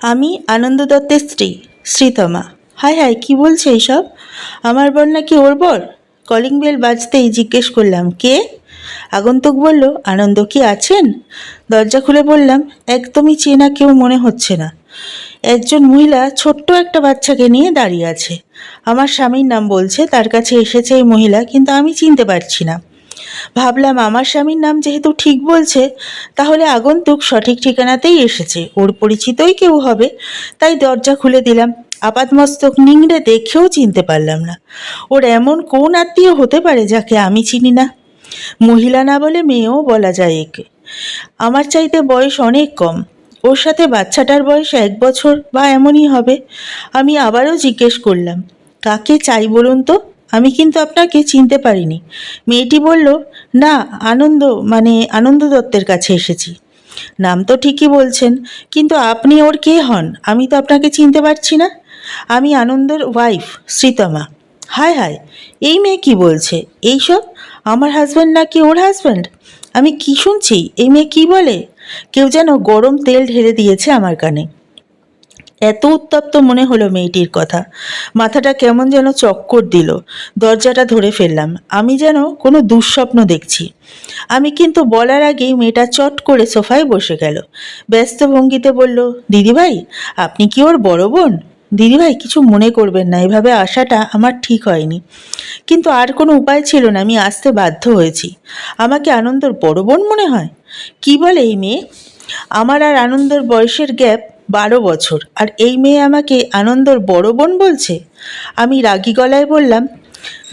আমি আনন্দ দত্তের স্ত্রী, শ্রীতমা। হাই হাই কি বলছে এইসব? আমার বর নাকি ওর বর? কলিং বেল বাজতেই জিজ্ঞেস করলাম, কে? আগন্তুক বলল, আনন্দ কি আছেন? দরজা খুলে বললাম, একদমই চেনা কেউ মনে হচ্ছে না। একজন মহিলা ছোট্ট একটা বাচ্চাকে নিয়ে দাঁড়িয়ে আছে। আমার স্বামীর নাম বলছে, তার কাছে এসেছে এই মহিলা, কিন্তু আমি চিনতে পারছি না। ভাবলাম আমার স্বামীর নাম যেহেতু ঠিক বলছে, তাহলে আগন্তুক সঠিক ঠিকানাতেই এসেছে। ওর পরিচিতই কেউ হবে। তাই দরজা খুলে দিলাম। আপাতমস্তক নিংড়ে দেখেও চিনতে পারলাম না। ওর এমন কোন আত্মীয় হতে পারে যাকে আমি চিনি না? মহিলা না বলে মেয়েও বলা যায় একে। আমার চাইতে বয়স অনেক কম। ওর সাথে বাচ্চাটার বয়স এক বছর বা এমনই হবে। আমি আবারও জিজ্ঞেস করলাম, কাকে চাই বলুন তো? আমি কিন্তু আপনাকে চিনতে পারিনি। মেয়েটি বলল, না, আনন্দ মানে আনন্দ দত্তের কাছে এসেছি। নাম তো ঠিকই বলছেন, কিন্তু আপনি ওর কে হন? আমি তো আপনাকে চিনতে পারছি না। আমি আনন্দর ওয়াইফ শ্রীতমা। হায় হায়, এই মেয়ে কি বলছে? এইসব আমার হাজব্যান্ড নাকি ওর হাজব্যান্ড আমি কি শুনছি? এই মেয়ে কি বলে? কেউ যেন গরম তেল ঢেলে দিয়েছে আমার কানে। এত উত্তপ্ত মনে হলো মেয়েটির কথা। মাথাটা কেমন যেন চক্কর দিল। দরজাটা ধরে ফেললাম। আমি যেন কোনো দুঃস্বপ্ন দেখছি। আমি কিন্তু বলার আগেই মেয়েটা চট করে সোফায় বসে গেল। ব্যস্ত ভঙ্গিতে বলল, দিদিভাই, আপনি কি ওর বড় বোন? দিদিভাই, কিছু মনে করবেন না, এভাবে আসাটা আমার ঠিক হয়নি। কিন্তু আর কোনো উপায় ছিল না, আমি আসতে বাধ্য হয়েছি। আমাকে আনন্দর বড় বোন মনে হয়? কি বলে এই মেয়ে? আমার আর আনন্দর বয়সের গ্যাপ বারো বছর। আর এই মেয়ে আমাকে আনন্দর বড় বোন বলছে? আমি রাগী গলায় বললাম,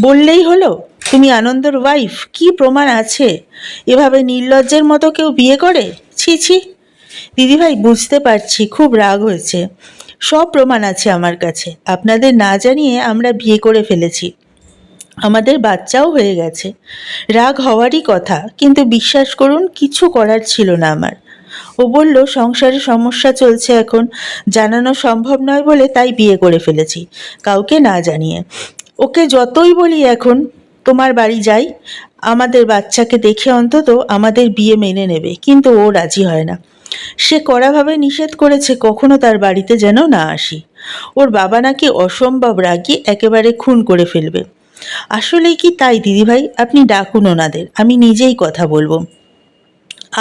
বললেই হলো, তুমি আনন্দর ওয়াইফ কি প্রমাণ আছে? এভাবে নির্লজ্জের মতো কেউ বিয়ে করে? ছি ছি। দিদিভাই, বুঝতে পারছি, খুব রাগ হয়েছে। সব প্রমাণ আছে আমার কাছে। আপনাদের না জানিয়ে আমরা বিয়ে করে ফেলেছি। আমাদের বাচ্চাও হয়ে গেছে। রাগ হওয়ারই কথা, কিন্তু বিশ্বাস করুন, কিছু করার ছিল না আমার। ও বলল, সংসারে সমস্যা চলছে এখন। জানানো সম্ভব নয় বলে তাই বিয়ে করে ফেলেছি। কাউকে না জানিয়ে। ওকে যতই বলি এখন, তোমার বাড়ি যাই। আমাদের বাচ্চাকে দেখে অন্তত আমাদের বিয়ে মেনে নেবে। কিন্তু ও রাজি হয় না। সে কড়াভাবে নিষেধ করেছে, কখনো তার বাড়িতে যেন না আসি। ওর বাবা নাকি অসম্ভব রাগী, একেবারে খুন করে ফেলবে। আসলেই কি তাই, দিদিভাই? আপনি ডাকুন ওনাদের। আমি নিজেই কথা বলব।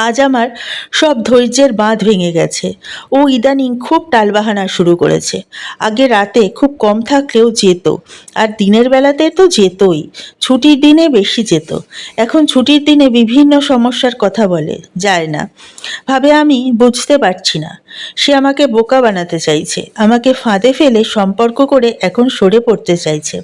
আজ আমার সব ধৈর্যের বাঁধ ভেঙে গেছে। ও ইদানিং খুব টালবাহানা শুরু করেছে। আগে রাতে খুব কম থাকলেও যেত, আর দিনের বেলাতে তো যেতই। ছুটির দিনে বেশি যেত। এখন ছুটির দিনে বিভিন্ন সমস্যার কথা বলে, যায় না। ভাবে আমি বুঝতে পারছি না। সে আমাকে বোকা বানাতে চাইছে, আমাকে ফাঁদে ফেলে সম্পর্ক করে এখন সরে পড়তে চাইছে।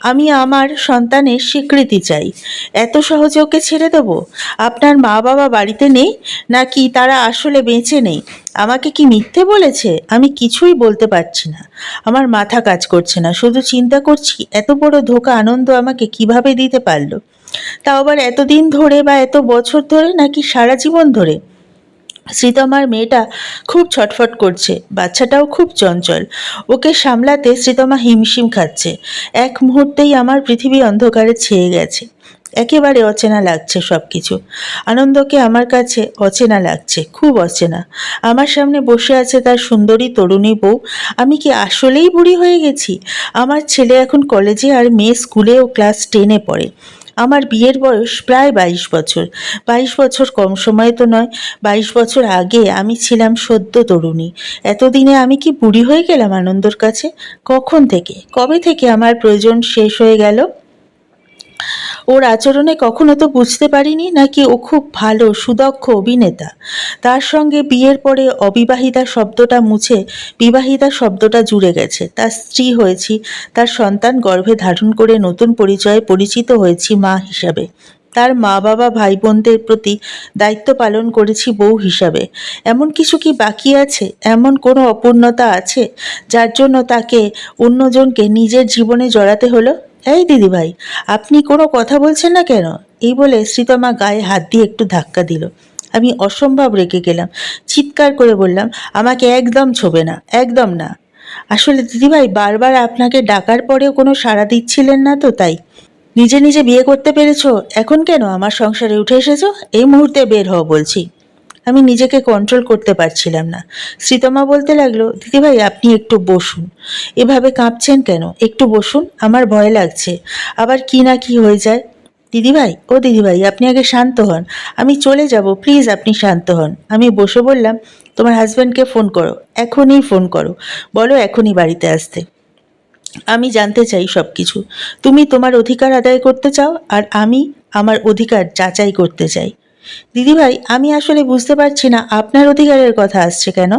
আমি আমার সন্তানের স্বীকৃতি চাই। এত সহজে ওকে ছেড়ে দেবো? আপনার মা বাবা বাড়িতে নেই? নাকি তারা আসলে বেঁচে নেই? আমাকে কি মিথ্যে বলেছে? আমি কিছুই বলতে পারছি না। আমার মাথা কাজ করছে না। শুধু চিন্তা করছি, এত বড় ধোকা আনন্দ আমাকে কীভাবে দিতে পারল? তাও আবার এতদিন ধরে বা এত বছর ধরে নাকি সারা জীবন ধরে শ্রীতমার মেয়েটা খুব ছটফট করছে, বাচ্চাটাও খুব চঞ্চল। ওকে সামলাতে শ্রীতমা হিমশিম খাচ্ছে। এক মুহূর্তেই আমার পৃথিবী অন্ধকারে ছেয়ে গেছে। একেবারে অচেনা লাগছে সব কিছু আনন্দকে আমার কাছে অচেনা লাগছে, খুব অচেনা। আমার সামনে বসে আছে তার সুন্দরী তরুণী বউ। আমি কি আসলেই বুড়ি হয়ে গেছি? আমার ছেলে এখন কলেজে আর মেয়ে স্কুলে ও ক্লাস টেনে পড়ে। আমার বিয়ের বয়স প্রায় বাইশ বছর। বাইশ বছর কম সময় তো নয়। বাইশ বছর আগে আমি ছিলাম সদ্য তরুণী। এতদিনে আমি কি বুড়ি হয়ে গেলাম আনন্দর কাছে? কখন থেকে? কবে থেকে আমার প্রয়োজন শেষ হয়ে গেল? ওর আচরণে কখনো তো বুঝতে পারিনি নাকি ও খুব ভালো, সুদক্ষ অভিনেতা। তার সঙ্গে বিয়ের পরে অবিবাহিতা শব্দটা মুছে বিবাহিতা শব্দটা জুড়ে গেছে। তার স্ত্রী হয়েছি, তার সন্তান গর্ভে ধারণ করে নতুন পরিচয়ে পরিচিত হয়েছি মা হিসাবে। তার মা বাবা ভাই বোনদের প্রতি দায়িত্ব পালন করেছি বউ হিসাবে। এমন কিছু কি বাকি আছে? এমন কোনো অপূর্ণতা আছে, যার জন্য তাকে অন্যজনকে নিজের জীবনে জড়াতে হলো? এই দিদিভাই, আপনি কোনো কথা বলছেন না কেন? এই বলে শ্রীতমা গায়ে হাত দিয়ে একটু ধাক্কা দিল। আমি অসম্ভব রেগে গেলাম। চিৎকার করে বললাম, আমাকে একদম ছোবে না, একদম না। আসলে দিদিভাই, বারবার আপনাকে ডাকার পরেও কোনো সাড়া দিচ্ছিলেন না তো, তাই। নিজে নিজে বিয়ে করতে পেরেছ? এখন কেন আমার সংসারে উঠে এসেছ? এই মুহূর্তে বের হও বলছি। আমি নিজেকে কন্ট্রোল করতে পারছিলাম না। শ্রীতমা বলতে লাগল, দিদিভাই, আপনি একটু বসুন। এভাবে কাঁপছেন কেন? একটু বসুন, আমার ভয় লাগছে। আবার কি না কি হয়ে যায়? দিদিভাই, ও দিদিভাই, আপনি আগে শান্ত হন। আমি চলে যাব, প্লিজ আপনি শান্ত হন। আমি বসে বললাম, তোমার হাজব্যান্ডকে ফোন করো, এখনই ফোন করো। বলো এখনই বাড়িতে আসতে। আমি জানতে চাই সব কিছু তুমি তোমার অধিকার আদায় করতে চাও, আর আমি আমার অধিকার যাচাই করতে চাই। দিদিভাই, আমি আসলে বুঝতে পারছি না, আপনার অধিকারের কথা আসছে কেন?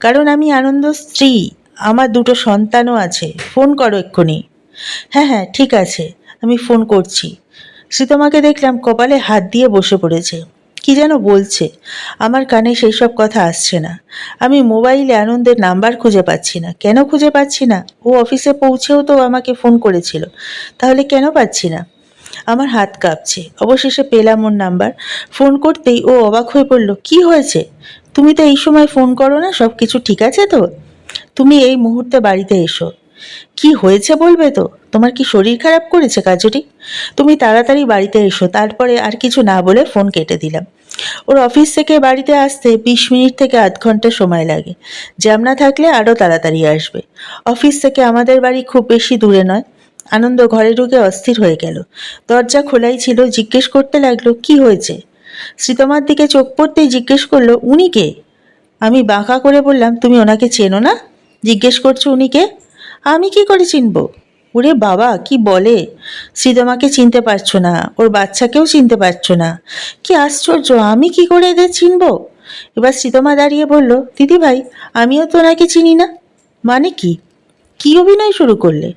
কারণ আমি আনন্দ স্ত্রী, আমার দুটো সন্তানও আছে, ফোন করো এক্ষুনি। হ্যাঁ হ্যাঁ ঠিক আছে, আমি ফোন করছি। শ্রীতমাকে দেখলাম কপালে হাত দিয়ে বসে পড়েছে। কি যেন বলছে, আমার কানে সেই সব কথা আসছে না। আমি মোবাইলে আনন্দের নাম্বার খুঁজে পাচ্ছি না। কেন খুঁজে পাচ্ছি না? ও অফিসে পৌঁছেও তো আমাকে ফোন করেছিল। তাহলে কেন পাচ্ছি না? আমার হাত কাঁপছে। অবশেষে পেলাম ওর নাম্বার। ফোন করতেই ও অবাক হয়ে পড়ল, কি হয়েছে? তুমি তো এই সময় ফোন করো না সব কিছু ঠিক আছে তো? তুমি এই মুহূর্তে বাড়িতে এসো। কি হয়েছে বলবে তো? তোমার কি শরীর খারাপ করেছে কাজুরি? তুমি তাড়াতাড়ি বাড়িতে এসো, তারপরে আর কিছু না বলে ফোন কেটে দিলাম। ওর অফিস থেকে বাড়িতে আসতে বিশ মিনিট থেকে আধ ঘণ্টা সময় লাগে। জ্যাম না থাকলে আরও তাড়াতাড়ি আসবে। অফিস থেকে আমাদের বাড়ি খুব বেশি দূরে নয়। আনন্দ ঘরে ঢুকে অস্থির হয়ে গেল। দরজা খোলাই ছিল, জিজ্ঞেস করতে লাগল, কি হয়েছে? শ্রীতমার দিকে চোখ পড়তেই জিজ্ঞেস করল, উনি কে? আমি বাঁকা করে বললাম, তুমি ওনাকে চেনো না? জিজ্ঞেস করছ, উনি কে? আমি কি করে চিনব? ওরে বাবা, কি বলে? শ্রীতমাকে চিনতে পারছ না, ওর বাচ্চাকেও চিনতে পারছ না। কি আশ্চর্য, আমি কি করে এদের চিনব? এবার শ্রীতমা দাঁড়িয়ে বলল দিদি ভাই আমিও তো ওনাকে চিনি না। মানে কি? কি অভিনয় শুরু করলে?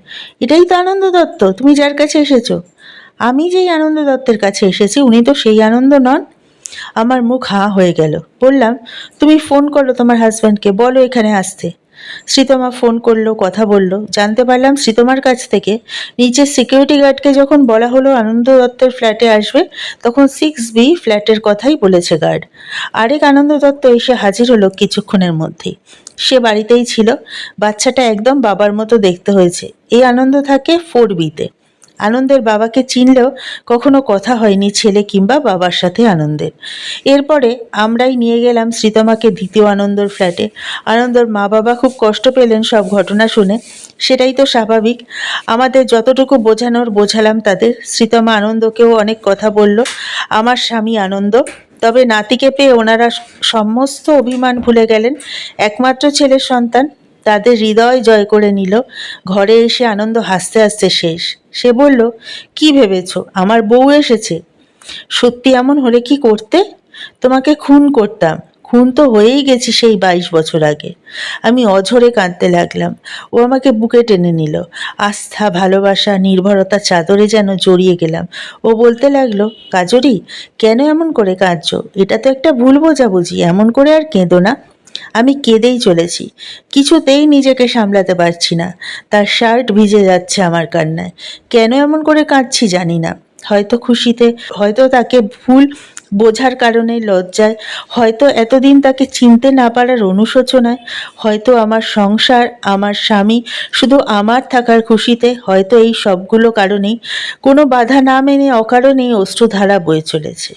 এটাই তো আনন্দ দত্ত, তুমি যার কাছে এসেছ। আমি যেই আনন্দ দত্তের কাছে এসেছি, উনি তো সেই আনন্দ নন। আমার মুখ হাঁ হয়ে গেল। বললাম, তুমি ফোন করল তোমার হাজব্যান্ডকে বলো এখানে আসতে। শ্রীতমা ফোন করল, কথা বলল। জানতে পারলাম শ্রীতমার কাছ থেকে নিচের সিকিউরিটি গার্ডকে যখন বলা হলো আনন্দ দত্তের ফ্ল্যাটে আসবে, তখন সিক্স বি ফ্ল্যাটের কথাই বলেছে গার্ড আরেক আনন্দ দত্ত এসে হাজির হলো কিছুক্ষণের মধ্যেই। সে বাড়িতেই ছিল। বাচ্চাটা একদম বাবার মতো দেখতে হয়েছে। এই আনন্দ থাকে ফোর বিতে আনন্দের বাবাকে চিনলেও কখনো কথা হয়নি ছেলে কিংবা বাবার সাথে আনন্দের। এরপরে আমরাই নিয়ে গেলাম শ্রীতমাকে দ্বিতীয় আনন্দর ফ্ল্যাটে। আনন্দর মা বাবা খুব কষ্ট পেলেন সব ঘটনা শুনে। সেটাই তো স্বাভাবিক। আমাদের যতটুকু বোঝানোর বোঝালাম তাদের। শ্রীতমা আনন্দকেও অনেক কথা বলল, আমার স্বামী আনন্দ। তবে নাতিকে পেয়ে ওনারা সমস্ত অভিমান ভুলে গেলেন। একমাত্র ছেলের সন্তান, তাদের হৃদয় জয় করে নিল। ঘরে এসে আনন্দ হাসতে হাসতে শেষ। সে বলল, কি ভেবেছ? আমার বউ এসেছে। সত্যি এমন হলে কি করতে? তোমাকে খুন করতাম। খুন তো হয়েই গেছি সেই বাইশ বছর আগে। আমি অঝরে কাঁদতে লাগলাম। ও আমাকে বুকে টেনে নিল। আস্থা, ভালোবাসা, নির্ভরতা চাদরে যেন জড়িয়ে গেলাম। ও বলতে লাগল, কাজরি, কেন এমন করে কাঁদছো? এটা তো একটা ভুল বোঝাবুঝি। এমন করে আর কেঁদো না। আমি কেঁদেই চলেছি। কিছুতেই নিজেকে সামলাতে পারছি না। তার শার্ট ভিজে যাচ্ছে আমার কান্নায়। কেন এমন করে কাঁদছি জানি না। হয়তো খুশিতে, হয়তো তাকে ভুল বোঝার কারণে লজ্জায়, হয়তো এতদিন তাকে চিনতে না পারার অনুশোচনায়, হয়তো আমার সংসার, আমার স্বামী শুধু আমার থাকার খুশিতে, হয়তো এই সবগুলো কারণেই কোনো বাধা না মেনে অকারণেই অশ্রুধারা বয়ে চলেছে।